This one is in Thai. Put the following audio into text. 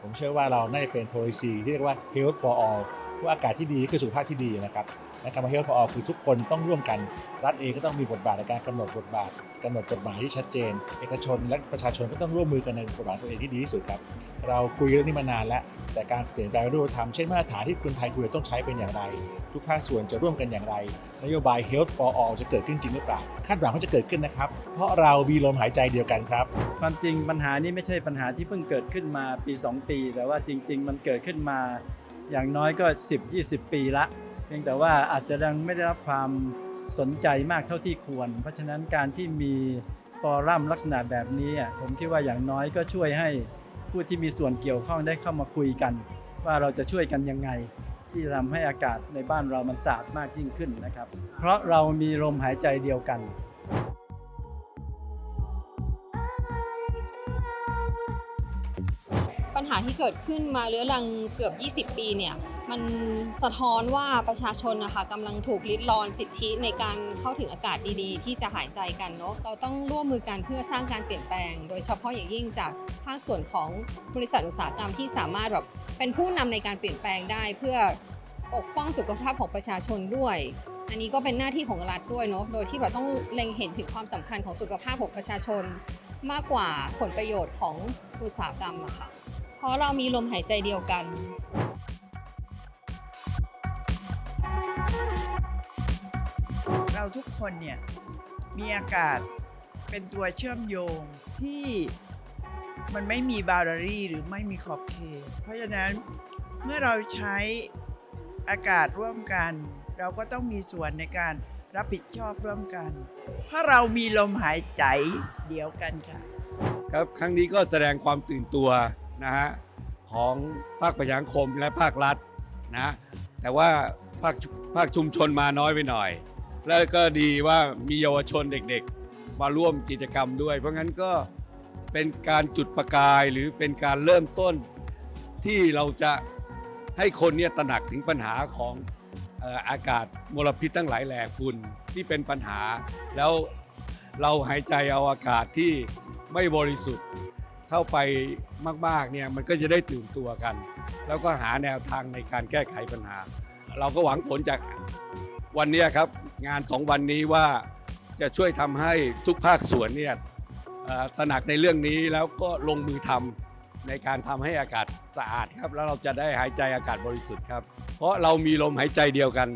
ผมเชื่อว่าเราน่าจะเป็น policy ที่เรียกว่า health for all ว่าอากาศที่ดีคือสุขภาพที่ดีนะครับ และคำว่า health for all คือทุกคนต้องร่วมกัน รัฐเองก็ต้องมีบทบาทในการกำหนดบทบาทกำหนดกฎหมายที่ชัดเจน เอกชนและประชาชนก็ต้องร่วมมือกันในกฎหมายตัวเองที่ดีที่สุดครับ เราคุยเรื่องนี้มานานแล้ว แต่การเปลี่ยนแปลงรูปธรรมเช่นมาตรฐานที่คนไทยควรต้องใช้เป็นอย่างไร ทุกภาคส่วนจะร่วมกันอย่างไร นโยบาย health for all จะเกิดขึ้นจริงหรือเปล่าคาดหวังว่าจะเกิดขึ้นนะครับ เพราะเรามีลมหายใจเดียวกันครับความจริงปัญหานี้ไม่ใช่ปัญหาที่เพิ่งเกิดขึ้นมาปี 2 ปี แต่ว่าจริง ๆ มันเกิดขึ้นมาอย่างน้อยก็ 10-20 ปีละ เพียงแต่ว่าอาจจะยังไม่ได้รับความสนใจมากเท่าที่ควร เพราะฉะนั้นการที่มีฟอรัมลักษณะแบบนี้ผมคิดว่าอย่างน้อยก็ช่วยให้ผู้ที่มีส่วนเกี่ยวข้องได้เข้ามาคุยกัน ว่าเราจะช่วยกันยังไง ที่ทำให้อากาศในบ้านเรามันสะอาดมากยิ่งขึ้นนะครับ เพราะเรามีลมหายใจเดียวกันปัญหาที่เกิดขึ้นมาเรื้อรังเกือบ 20 ปีเนี่ย มันสะท้อนว่าประชาชนนะคะกำลังถูกลิดรอนสิทธิในการเข้าถึงอากาศดีๆ ที่จะหายใจกันเนาะเราต้องร่วมมือกันเพื่อสร้างการเปลี่ยนแปลง โดยเฉพาะอย่างยิ่งจากภาคส่วนของบริษัทอุตสาหกรรมที่สามารถแบบเป็นผู้นำในการเปลี่ยนแปลงได้ เพื่อปกป้องสุขภาพของประชาชนด้วย อันนี้ก็เป็นหน้าที่ของรัฐด้วยเนาะโดยที่แบบต้องเล็งเห็นถึงความสำคัญของสุขภาพของประชาชน มากกว่าผลประโยชน์ของอุตสาหกรรมอะค่ะเพราะเรามีลมหายใจเดียวกัน เราทุกคนเนี่ยมีอากาศเป็นตัวเชื่อมโยงที่มันไม่มีบาร์รี่หรือไม่มีขอบเขต เพราะฉะนั้นเมื่อเราใช้อากาศร่วมกัน เราก็ต้องมีส่วนในการรับผิดชอบร่วมกันเพราะเรามีลมหายใจเดียวกันค่ะ ครับครั้งนี้ก็แสดงความตื่นตัวนะฮะของภาคประชาคมและภาครัฐนะแต่ว่าภาคภาคชุมชนมาน้อยไปหน่อย แล้วก็ดีว่ามีเยาวชนเด็กๆ มาร่วมกิจกรรมด้วย เพราะงั้นก็เป็นการจุดประกายหรือเป็นการเริ่มต้นที่เราจะให้คนเนี่ยตระหนักถึงปัญหาของเอ่ออากาศมลพิษทั้งหลายแหล่ฝุ่นที่เป็นปัญหา แล้วเราหายใจเอาอากาศที่ไม่บริสุทธิ์เข้าไปมากๆเนี่ยมันก็จะได้ตื่นตัวกัน แล้วก็หาแนวทางในการแก้ไขปัญหา เราก็หวังผลจาก วันนี้ครับงานสองวันนี้ว่าจะช่วยทำให้ทุกภาคส่วนเนี่ยตระหนักในเรื่องนี้แล้วก็ลงมือทำในการทำให้อากาศสะอาดครับ แล้วเราจะได้หายใจอากาศบริสุทธิ์ครับ เพราะเรามีลมหายใจเดียวกัน